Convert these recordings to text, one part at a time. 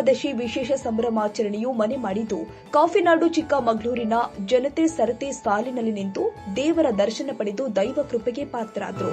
ಏಕಾದಶಿ ವಿಶೇಷ ಸಂಭ್ರಮಾಚರಣೆಯು ಮನೆ ಮಾಡಿದ್ದು, ಕಾಫಿನಾಡು ಚಿಕ್ಕಮಗಳೂರಿನ ಜನತೆ ಸರತಿ ಸಾಲಿನಲ್ಲಿ ನಿಂತು ದೇವರ ದರ್ಶನ ಪಡೆದು ದೈವ ಕೃಪೆಗೆ ಪಾತ್ರರಾದರು.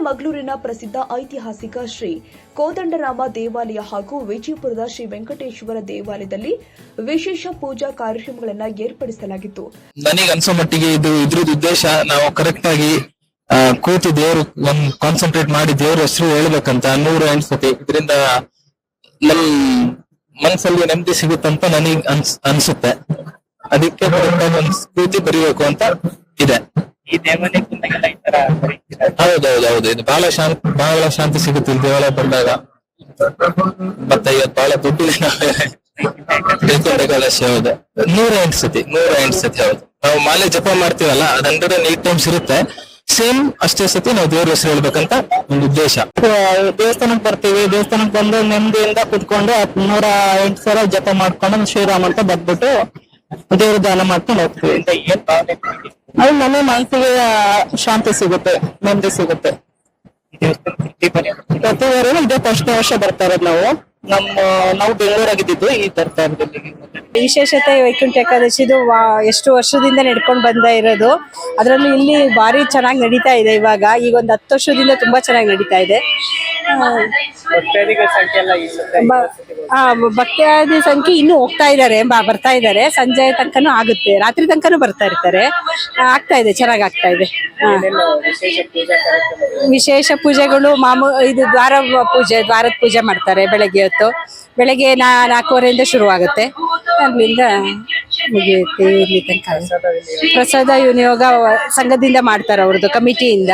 ಹಿರೇಮಗಳೂರಿನ ಪ್ರಸಿದ್ಧ ಐತಿಹಾಸಿಕ ಶ್ರೀ ಕೋದಂಡರಾಮ ದೇವಾಲಯ ಹಾಗೂ ವಿಜಯಪುರದ ಶ್ರೀ ವೆಂಕಟೇಶ್ವರ ದೇವಾಲಯದಲ್ಲಿ ವಿಶೇಷ ಪೂಜಾ ಕಾರ್ಯಕ್ರಮಗಳನ್ನು ಏರ್ಪಡಿಸಲಾಗಿತ್ತು. ನನಗೆ ಅನ್ಸೋ ಮಟ್ಟಿಗೆ ಇದು ಇದ್ರದ್ದು ಉದ್ದೇಶ ನಾವು ಕರೆಕ್ಟ್ ಆಗಿ ಕೂತು ದೇವರು ಒಂದ್ ಕಾನ್ಸಂಟ್ರೇಟ್ ಮಾಡಿ ದೇವರ ಹೆಸರು ಹೇಳ್ಬೇಕಂತ ನೂರು ಎಂಟು ಸತಿ. ಇದರಿಂದ ನಮ್ ಮನ್ಸಲ್ಲಿ ನೆಮ್ಮದಿ ಸಿಗುತ್ತಂತ ನನಗೆ ಅನ್ಸ್ ಅನ್ಸುತ್ತೆ. ಅದಕ್ಕೆ ಕೂತಿ ಬರೀಬೇಕು ಅಂತ ಇದೆ. ಈ ದೇವಾಲಯಕ್ಕೆ ಬಂದಾಗೆಲ್ಲ ಈ ತರ? ಹೌದೌದೌದು ಇದು ಬಹಳ ಶಾಂತಿ ಬಹಳ ಶಾಂತಿ ಸಿಗುತ್ತೆ ಇಲ್ಲಿ ದೇವಾಲಯ ಬಂದಾಗ. ಮತ್ತೆ ಇವತ್ತು ಬಹಳ ದುಡ್ಡಿದೆ ಏಕಾದಶಿ ಹೌದು. ನೂರ ಎಂಟು ಸತಿ ನೂರ ಎಂಟು ಸತಿ ಹೌದು. ನಾವು ಮಾಲೆ ಜಪ ಮಾಡ್ತೀವಲ್ಲ ಅದಂದ್ರೆ ನೀಟ್ ಟೈಮ್ಸ್ ಇರುತ್ತೆ. ಸೇಮ್ ಅಷ್ಟೇ ಸತಿ ನಾವು ದೇವ್ರ ಹೆಸರು ಹೇಳ್ಬೇಕಂತ ಒಂದು ಉದ್ದೇಶ. ದೇವಸ್ಥಾನಕ್ಕೆ ಬರ್ತೀವಿ. ದೇವಸ್ಥಾನಕ್ಕೆ ಬಂದು ನೆಮ್ಮದಿಯಿಂದ ಕುತ್ಕೊಂಡು ನೂರ ಎಂಟು ಸಲ ಜಪ ಮಾಡ್ಕೊಂಡು ಶ್ರೀರಾಮ್ ಅಂತ ಬಂದ್ಬಿಟ್ಟು ದೇವ್ರ ದಾನ ಮಾಡ್ಕೊಂಡು ಹೋಗ್ತೀವಿ. ಅದು ನಮ್ಮ ಮನಸ್ಸಿಗೆ ಶಾಂತಿ ಸಿಗುತ್ತೆ, ನೆಮ್ಮದಿ ಸಿಗುತ್ತೆ. ಪ್ರತಿ ವರ್ಷ ಇದೇ ಫಸ್ಟ್ ವರ್ಷ ಬರ್ತಾ ಇರೋದು ನಾವು. ನಮ್ಮ, ನಾವು ಬೆಂಗಳೂರಾಗಿದ್ದು ಈ ಬರ್ತಾ ಇರೋದು. ವಿಶೇಷತೆ ವೈಕುಂಠ ಏಕಾದಶಿದು ಎಷ್ಟು ವರ್ಷದಿಂದ ನಡ್ಕೊಂಡು ಬಂದ ಇರೋದು. ಅದರಲ್ಲೂ ಇಲ್ಲಿ ಭಾರಿ ಚೆನ್ನಾಗಿ ನಡೀತಾ ಇದೆ ಇವಾಗ. ಈಗ ಒಂದು ಹತ್ತು ವರ್ಷದಿಂದ ತುಂಬಾ ಚೆನ್ನಾಗಿ ನಡೀತಾ ಇದೆ. ಭಕ್ತಾದಿ ಸಂಖ್ಯೆ ಇನ್ನೂ ಹೋಗ್ತಾ ಇದ್ದಾರೆ ಬರ್ತಾ ಇದ್ದಾರೆ. ಸಂಜೆ ತನಕನೂ ಆಗುತ್ತೆ ರಾತ್ರಿ ತನಕನೂ ಬರ್ತಾ ಇರ್ತಾರೆ. ಆಗ್ತಾ ಇದೆ ಚೆನ್ನಾಗಿ ಆಗ್ತಾ ಇದೆ. ವಿಶೇಷ ವಿಶೇಷ ಪೂಜೆಗಳು ಮಾಮೂ ಇದು ದ್ವಾರ ಪೂಜೆ ದ್ವಾರದ ಪೂಜೆ ಮಾಡ್ತಾರೆ ಬೆಳಗ್ಗೆ ಹೊತ್ತು. ಬೆಳಗ್ಗೆ ನಾ ನಾಲ್ಕೂವರೆಯಿಂದ ಶುರುವಾಗುತ್ತೆ. ಅಲ್ಲಿಂದ ಮುಗಿಯುತ್ತೆ ಇಲ್ಲಿ ತನಕ ಪ್ರಸಾದ ವಿನಿಯೋಗ ಸಂಘದಿಂದ ಮಾಡ್ತಾರೆ ಅವ್ರದ್ದು ಕಮಿಟಿಯಿಂದ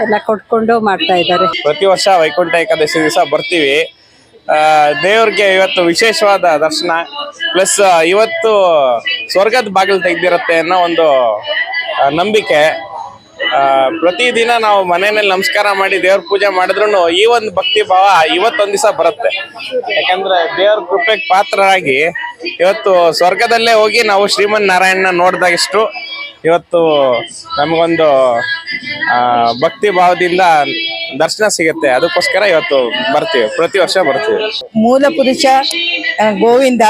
ಎಲ್ಲ ಕೊಟ್ಕೊಂಡು ಮಾಡ್ತಾ ಇದ್ದಾರೆ. ಪ್ರತಿ ವರ್ಷ ವೈಕುಂಠ ಏಕಾದಶಿ ದಿವಸ ಬರ್ತೀವಿ. ದೇವ್ರಿಗೆ ಇವತ್ತು ವಿಶೇಷವಾದ ದರ್ಶನ ಪ್ಲಸ್ ಇವತ್ತು ಸ್ವರ್ಗದ ಬಾಗಿಲು ತೆಗ್ದಿರತ್ತೆ ಅನ್ನೋ ಒಂದು ನಂಬಿಕೆ. ಆ, ಪ್ರತಿದಿನ ನಾವು ಮನೆಯಲ್ಲಿ ನಮಸ್ಕಾರ ಮಾಡಿ ದೇವ್ರ ಪೂಜೆ ಮಾಡಿದ್ರು ಈ ಒಂದು ಭಕ್ತಿ ಭಾವ ಇವತ್ತೊಂದು ದಿವಸ ಬರುತ್ತೆ. ಯಾಕಂದ್ರೆ ದೇವ್ರ ಕೃಪೆಗೆ ಪಾತ್ರರಾಗಿ ಇವತ್ತು ಸ್ವರ್ಗದಲ್ಲೇ ಹೋಗಿ ನಾವು ಶ್ರೀಮನ್ ನಾರಾಯಣನ ನೋಡಿದಾಗಿಷ್ಟು ಇವತ್ತು ನಮಗೊಂದು ಭಕ್ತಿ ಭಾವದಿಂದ ದರ್ಶನ ಸಿಗುತ್ತೆ. ಅದಕ್ಕೋಸ್ಕರ ಇವತ್ತು ಬರ್ತೀವಿ. ಪ್ರತಿ ವರ್ಷ ಬರ್ತೀವಿ. ಮೂಲ ಪುರುಷ ಗೋವಿಂದ.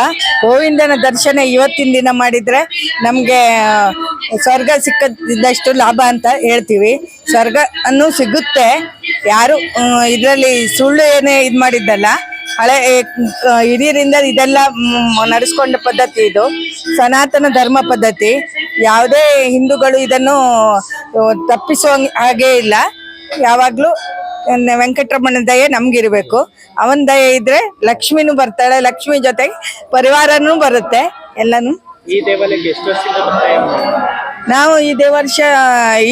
ಗೋವಿಂದನ ದರ್ಶನ ಇವತ್ತಿನ ದಿನ ಮಾಡಿದ್ರೆ ನಮಗೆ ಸ್ವರ್ಗ ಸಿಕ್ಕದಿದ್ದಷ್ಟು ಲಾಭ ಅಂತ ಹೇಳ್ತೀವಿ. ಸ್ವರ್ಗ ಅನ್ನು ಸಿಗುತ್ತೆ. ಯಾರು ಇದರಲ್ಲಿ ಸುಳ್ಳು ಏನೇ ಇದು ಮಾಡಿದ್ದಲ್ಲ ಹಳೆ ಹಿರಿಯರಿಂದ ಇದೆಲ್ಲ ನಡೆಸ್ಕೊಂಡ ಪದ್ಧತಿ ಇದು. ಸನಾತನ ಧರ್ಮ ಪದ್ಧತಿ. ಯಾವುದೇ ಹಿಂದೂಗಳು ಇದನ್ನು ತಪ್ಪಿಸುವ ಹಾಗೇ ಇಲ್ಲ. ಯಾವಾಗಲೂ ವೆಂಕಟರಮಣ ದಯೆ ನಮ್ಗಿರ್ಬೇಕು. ಅವನ ದಯೆ ಇದ್ರೆ ಲಕ್ಷ್ಮಿನೂ ಬರ್ತಾಳೆ ಲಕ್ಷ್ಮಿ ಜೊತೆಗೆ ಪರಿವಾರನೂ ಬರುತ್ತೆ ಎಲ್ಲನೂ. ಈ ದೇವಾಲಯಕ್ಕೆ ಎಷ್ಟು ವರ್ಷದಿಂದ ಬರ್ತಾ ನಾವು ಈ ದೇವರ್ಷ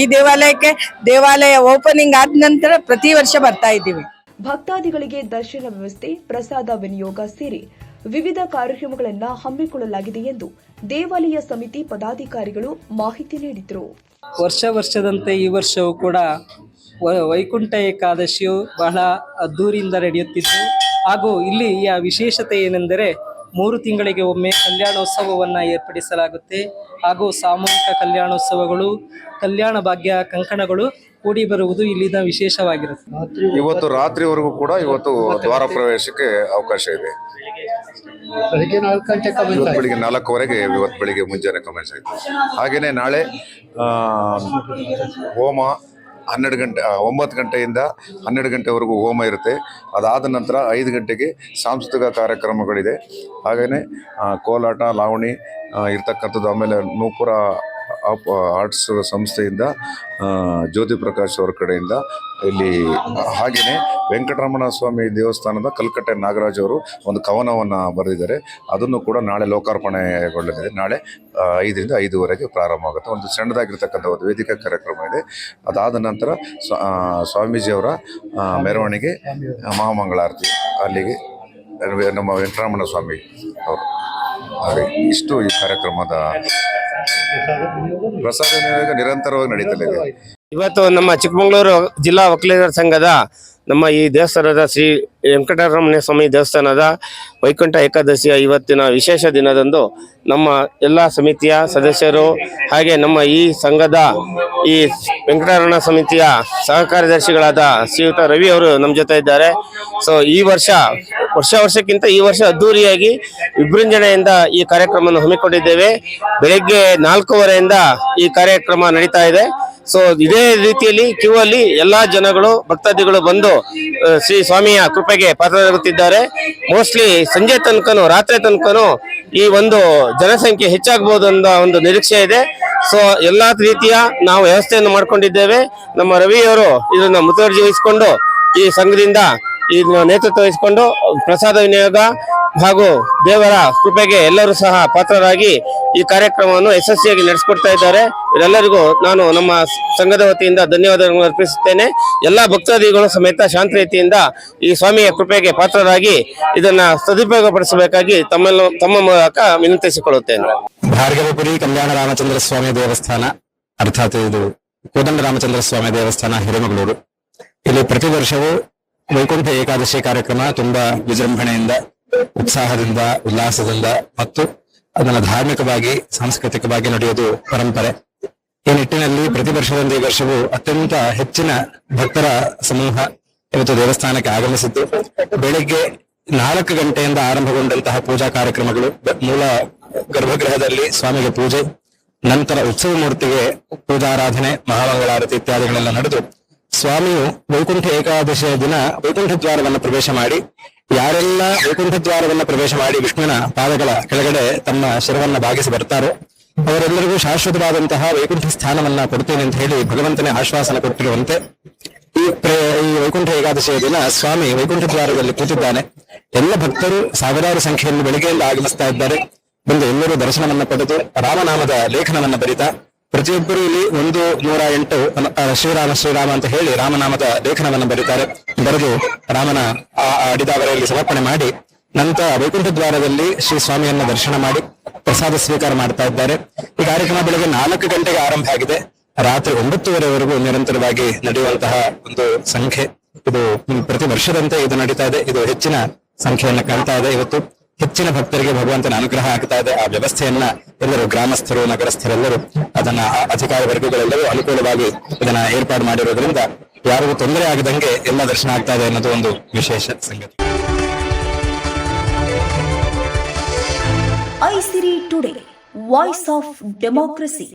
ಈ ದೇವಾಲಯಕ್ಕೆ ದೇವಾಲಯ ಓಪನಿಂಗ್ ಆದ ನಂತರ ಪ್ರತಿ ವರ್ಷ ಬರ್ತಾ ಇದ್ದೀವಿ. ಭಕ್ತಾದಿಗಳಿಗೆ ದರ್ಶನ ವ್ಯವಸ್ಥೆ, ಪ್ರಸಾದ ವಿನಿಯೋಗ ಸೇರಿ ವಿವಿಧ ಕಾರ್ಯಕ್ರಮಗಳನ್ನು ಹಮ್ಮಿಕೊಳ್ಳಲಾಗಿದೆ ಎಂದು ದೇವಾಲಯ ಸಮಿತಿ ಪದಾಧಿಕಾರಿಗಳು ಮಾಹಿತಿ ನೀಡಿದರು. ವರ್ಷ ವರ್ಷದಂತೆ ಈ ವರ್ಷವೂ ಕೂಡ ವೈಕುಂಠ ಏಕಾದಶಿಯು ಬಹಳ ಅದ್ದೂರಿಯಿಂದ ನಡೆಯುತ್ತಿತ್ತು. ಹಾಗೂ ಇಲ್ಲಿಯ ವಿಶೇಷತೆ ಏನೆಂದರೆ ಮೂರು ತಿಂಗಳಿಗೆ ಒಮ್ಮೆ ಕಲ್ಯಾಣೋತ್ಸವವನ್ನು ಏರ್ಪಡಿಸಲಾಗುತ್ತೆ. ಹಾಗೂ ಸಾಮೂಹಿಕ ಕಲ್ಯಾಣೋತ್ಸವಗಳು, ಕಲ್ಯಾಣ ಭಾಗ್ಯ ಕಂಕಣಗಳು ಕೂಡಿ ಬರುವುದು ಇಲ್ಲಿನ ವಿಶೇಷವಾಗಿರುತ್ತೆ. ಇವತ್ತು ರಾತ್ರಿವರೆಗೂ ಕೂಡ ಇವತ್ತು ದ್ವಾರ ಪ್ರವೇಶಕ್ಕೆ ಅವಕಾಶ ಇದೆ. ಇವತ್ತು ಬೆಳಿಗ್ಗೆ ನಾಲ್ಕುವರೆಗೆ ಇವತ್ತು ಬೆಳಿಗ್ಗೆ ಮುಂಜಾನೆ ಕಮೆಂಟ್ಸ್ ಆಯಿತು. ಹಾಗೆಯೇ ನಾಳೆ ಹೋಮ ಹನ್ನೆರಡು ಗಂಟೆ ಒಂಬತ್ತು ಗಂಟೆಯಿಂದ ಹನ್ನೆರಡು ಗಂಟೆವರೆಗೂ ಹೋಮ ಇರುತ್ತೆ. ಅದಾದ ನಂತರ ಐದು ಗಂಟೆಗೆ ಸಾಂಸ್ಕೃತಿಕ ಕಾರ್ಯಕ್ರಮಗಳಿದೆ. ಹಾಗೆಯೇ ಕೋಲಾಟ ಲಾವಣಿ ಇರ್ತಕ್ಕಂಥದ್ದು ಆಮೇಲೆ ನೂಪುರ ಆಪ್ ಆರ್ಟ್ಸ್ ಸಂಸ್ಥೆಯಿಂದ ಜ್ಯೋತಿ ಪ್ರಕಾಶ್ ಅವರ ಕಡೆಯಿಂದ ಇಲ್ಲಿ ಹಾಗೆಯೇ ವೆಂಕಟರಮಣ ಸ್ವಾಮಿ ದೇವಸ್ಥಾನದ ಕಲ್ಕಟ್ಟೆ ನಾಗರಾಜ್ ಅವರು ಒಂದು ಕವನವನ್ನು ಬರೆದಿದ್ದಾರೆ. ಅದನ್ನು ಕೂಡ ನಾಳೆ ಲೋಕಾರ್ಪಣೆಗೊಳ್ಳಲಿದೆ. ನಾಳೆ ಐದರಿಂದ ಐದುವರೆಗೆ ಪ್ರಾರಂಭ ಆಗುತ್ತೆ. ಒಂದು ಸಣ್ಣದಾಗಿರ್ತಕ್ಕಂಥ ಒಂದು ವೇದಿಕಾ ಕಾರ್ಯಕ್ರಮ ಇದೆ. ಅದಾದ ನಂತರ ಸ್ವಾಮೀಜಿಯವರ ಮೆರವಣಿಗೆ ಮಹಾಮಂಗಳಾರತಿ. ಅಲ್ಲಿಗೆ ನಮ್ಮ ವೆಂಕಟರಮಣ ಸ್ವಾಮಿ ಅವರು. ಇಷ್ಟು ಈ ಕಾರ್ಯಕ್ರಮದ ಪ್ರಸಾದ ವಿನಿಯೋಗ ನಿರಂತರವಾಗಿ ನಡೀತಲಿದೆ ಇವತ್ತು ನಮ್ಮ ಚಿಕ್ಕಮಗಳೂರು ಜಿಲ್ಲಾ ವಕೀಲರ ಸಂಘದ ನಮ್ಮ ಈ ದೇವಸ್ಥಾನದ ಶ್ರೀ ವೆಂಕಟರಮಣ ಸ್ವಾಮಿ ದೇವಸ್ಥಾನದ ವೈಕುಂಠ ಏಕಾದಶಿಯ ಇವತ್ತಿನ ವಿಶೇಷ ದಿನದಂದು ನಮ್ಮ ಎಲ್ಲ ಸಮಿತಿಯ ಸದಸ್ಯರು ಹಾಗೆ ನಮ್ಮ ಈ ಸಂಘದ ಈ ವೆಂಕಟರಮಣ ಸಮಿತಿಯ ಸಹಕಾರ್ಯದರ್ಶಿಗಳಾದ ಶ್ರೀಯುತ ರವಿ ಅವರು ನಮ್ಮ ಜೊತೆ ಇದ್ದಾರೆ. ಸೊ ಈ ವರ್ಷ ವರ್ಷ ವರ್ಷಕ್ಕಿಂತ ಈ ವರ್ಷ ಅದ್ದೂರಿಯಾಗಿ ವಿಜೃಂಭಣೆಯಿಂದ ಈ ಕಾರ್ಯಕ್ರಮವನ್ನು ಹಮ್ಮಿಕೊಂಡಿದ್ದೇವೆ. ಬೆಳಗ್ಗೆ ನಾಲ್ಕೂವರೆಯಿಂದ ಈ ಕಾರ್ಯಕ್ರಮ ನಡೀತಾ ಇದೆ. ಸೊ ಇದೇ ರೀತಿಯಲ್ಲಿ ಕ್ಯೂ ಅಲ್ಲಿ ಎಲ್ಲಾ ಜನಗಳು, ಭಕ್ತಾದಿಗಳು ಬಂದು ಶ್ರೀ ಸ್ವಾಮಿಯ ಕೃಪೆಗೆ ಪಾತ್ರರಾಗುತ್ತಿದ್ದಾರೆ. ಮೋಸ್ಟ್ಲಿ ಸಂಜೆ ತನಕನು, ರಾತ್ರಿ ತನಕನು ಈ ಒಂದು ಜನಸಂಖ್ಯೆ ಹೆಚ್ಚಾಗಬಹುದು ಅಂತ ಒಂದು ನಿರೀಕ್ಷೆ ಇದೆ. ಸೊ ಎಲ್ಲಾ ರೀತಿಯ ನಾವು ವ್ಯವಸ್ಥೆಯನ್ನು ಮಾಡಿಕೊಂಡಿದ್ದೇವೆ. ನಮ್ಮ ರವಿಯವರು ಇದನ್ನ ಮುತುವರ್ಜಿ ವಹಿಸಿಕೊಂಡು ಈ ಸಂಘದಿಂದ ಇದನ್ನ ನೇತೃತ್ವ ವಹಿಸಿಕೊಂಡು ಪ್ರಸಾದ ವಿನಿಯೋಗ ಹಾಗೂ ದೇವರ ಕೃಪೆಗೆ ಎಲ್ಲರೂ ಸಹ ಪಾತ್ರರಾಗಿ ಈ ಕಾರ್ಯಕ್ರಮವನ್ನು ಯಶಸ್ವಿಯಾಗಿ ನಡೆಸಿಕೊಡ್ತಾ ಇದ್ದಾರೆ. ಇವರೆಲ್ಲರಿಗೂ ನಾನು ನಮ್ಮ ಸಂಘದ ವತಿಯಿಂದ ಧನ್ಯವಾದಗಳನ್ನು ಅರ್ಪಿಸುತ್ತೇನೆ. ಎಲ್ಲ ಭಕ್ತಾದಿಗಳು ಸಮೇತ ಶಾಂತ ರೀತಿಯಿಂದ ಈ ಸ್ವಾಮಿಯ ಕೃಪೆಗೆ ಪಾತ್ರರಾಗಿ ಇದನ್ನ ಸದುಪಯೋಗಪಡಿಸಬೇಕಾಗಿ ತಮ್ಮೆಲ್ಲ ತಮ್ಮ ಮೂಲಕ ವಿನಂತಿಸಿಕೊಳ್ಳುತ್ತೇನೆ. ಭಾರ್ಗವಪುರಿ ಕಲ್ಯಾಣ ರಾಮಚಂದ್ರ ಸ್ವಾಮಿ ದೇವಸ್ಥಾನ, ಅರ್ಥಾತ್ ಇದು ಕೋದಂಡ ರಾಮಚಂದ್ರ ಸ್ವಾಮಿ ದೇವಸ್ಥಾನ, ಹಿರೇಮಗಳೂರು. ಇಲ್ಲಿ ಪ್ರತಿ ವರ್ಷವೂ ವೈಕುಂಠ ಏಕಾದಶಿ ಕಾರ್ಯಕ್ರಮ ತುಂಬಾ ವಿಜೃಂಭಣೆಯಿಂದ, ಉತ್ಸಾಹದಿಂದ, ಉಲ್ಲಾಸದಿಂದ ಮತ್ತು ಅದನ್ನ ಧಾರ್ಮಿಕವಾಗಿ, ಸಾಂಸ್ಕೃತಿಕವಾಗಿ ನಡೆಯೋದು ಪರಂಪರೆ. ಈ ನಿಟ್ಟಿನಲ್ಲಿ ಪ್ರತಿ ವರ್ಷದಂತೆ ಈ ವರ್ಷವೂ ಅತ್ಯಂತ ಹೆಚ್ಚಿನ ಭಕ್ತರ ಸಮೂಹ ಇವತ್ತು ದೇವಸ್ಥಾನಕ್ಕೆ ಆಗಮಿಸಿದ್ದು. ಬೆಳಿಗ್ಗೆ ನಾಲ್ಕು ಗಂಟೆಯಿಂದ ಆರಂಭಗೊಂಡಂತಹ ಪೂಜಾ ಕಾರ್ಯಕ್ರಮಗಳು, ಮೂಲ ಗರ್ಭಗೃಹದಲ್ಲಿ ಸ್ವಾಮಿಗೆ ಪೂಜೆ, ನಂತರ ಉತ್ಸವ ಮೂರ್ತಿಗೆ ಪೂಜಾರಾಧನೆ, ಮಹಾಮಂಗಳಾರತಿ ಇತ್ಯಾದಿಗಳೆಲ್ಲ ನಡೆದು ಸ್ವಾಮಿಯು ವೈಕುಂಠ ಏಕಾದಶಿಯ ದಿನ ವೈಕುಂಠ ದ್ವಾರವನ್ನು ಪ್ರವೇಶ ಮಾಡಿ, ಯಾರೆಲ್ಲ ವೈಕುಂಠ ದ್ವಾರವನ್ನು ಪ್ರವೇಶ ಮಾಡಿ ವಿಷ್ಣುವಿನ ಪಾದಗಳ ಕೆಳಗಡೆ ತಮ್ಮ ಶಿರವನ್ನ ಭಾಗಿಸಿ ಬರ್ತಾರೋ, ಅವರೆಲ್ಲರಿಗೂ ಶಾಶ್ವತವಾದಂತಹ ವೈಕುಂಠ ಸ್ಥಾನವನ್ನ ಕೊಡ್ತೇನೆ ಅಂತ ಹೇಳಿ ಭಗವಂತನೇ ಆಶ್ವಾಸನ ಕೊಟ್ಟಿರುವಂತೆ, ಈ ಈ ವೈಕುಂಠ ಏಕಾದಶಿಯ ದಿನ ಸ್ವಾಮಿ ವೈಕುಂಠ ದ್ವಾರದಲ್ಲಿ ಕೂತಿದ್ದಾನೆ. ಎಲ್ಲ ಭಕ್ತರು ಸಾವಿರಾರು ಸಂಖ್ಯೆಯಲ್ಲಿ ಬೆಳಿಗ್ಗೆಯಿಂದ ಆಗಮಿಸ್ತಾ ಇದ್ದಾರೆ. ಬಂದು ಎಲ್ಲರೂ ದರ್ಶನವನ್ನ ಪಡೆದು ರಾಮನಾಮದ ಲೇಖನವನ್ನ ಬರಿತಾ ಪ್ರತಿಯೊಬ್ಬರು ಇಲ್ಲಿ ಒಂದು ನೂರ ಎಂಟು ಶ್ರೀರಾಮ ಶ್ರೀರಾಮ ಅಂತ ಹೇಳಿ ರಾಮನಾಮದ ಲೇಖನವನ್ನು ಬರೀತಾರೆ. ಬರೆದು ರಾಮನ ಆ ಅಡಿದಾವರೆಯಲ್ಲಿ ಸಮರ್ಪಣೆ ಮಾಡಿ, ನಂತರ ವೈಕುಂಠ ದ್ವಾರದಲ್ಲಿ ಶ್ರೀ ಸ್ವಾಮಿಯನ್ನ ದರ್ಶನ ಮಾಡಿ, ಪ್ರಸಾದ ಸ್ವೀಕಾರ ಮಾಡ್ತಾ ಇದ್ದಾರೆ. ಈ ಕಾರ್ಯಕ್ರಮ ಬೆಳಗ್ಗೆ ನಾಲ್ಕು ಗಂಟೆಗೆ ಆರಂಭ ಆಗಿದೆ. ರಾತ್ರಿ ಒಂಬತ್ತುವರೆವರೆಗೂ ನಿರಂತರವಾಗಿ ನಡೆಯುವಂತಹ ಒಂದು ಸಂಖ್ಯೆ. ಇದು ಪ್ರತಿ ವರ್ಷದಂತೆ ಇದು ನಡೀತಾ ಇದೆ. ಇದು ಹೆಚ್ಚಿನ ಸಂಖ್ಯೆಯನ್ನ ಕಾಣ್ತಾ ಇದೆ ಇವತ್ತು. ಹೆಚ್ಚಿನ ಭಕ್ತರಿಗೆ ಭಗವಂತನ ಅನುಗ್ರಹ ಆಗ್ತಾ ಇದೆ. ಆ ವ್ಯವಸ್ಥೆಯನ್ನ ಎಲ್ಲರೂ ಗ್ರಾಮಸ್ಥರು, ನಗರಸ್ಥರೆಲ್ಲರೂ ಅದನ್ನ ಅಧಿಕಾರಿ ವರ್ಗಗಳೆಲ್ಲರೂ ಅನುಕೂಲವಾಗಿ ಇದನ್ನ ಏರ್ಪಾಡು ಮಾಡಿರೋದ್ರಿಂದ ಯಾರಿಗೂ ತೊಂದರೆ ಆಗದಂಗೆ ಎಲ್ಲ ದರ್ಶನ ಆಗ್ತಾ ಇದೆ ಅನ್ನೋದು ಒಂದು ವಿಶೇಷ ಸಂಗತಿ. Aisiri today voice of democracy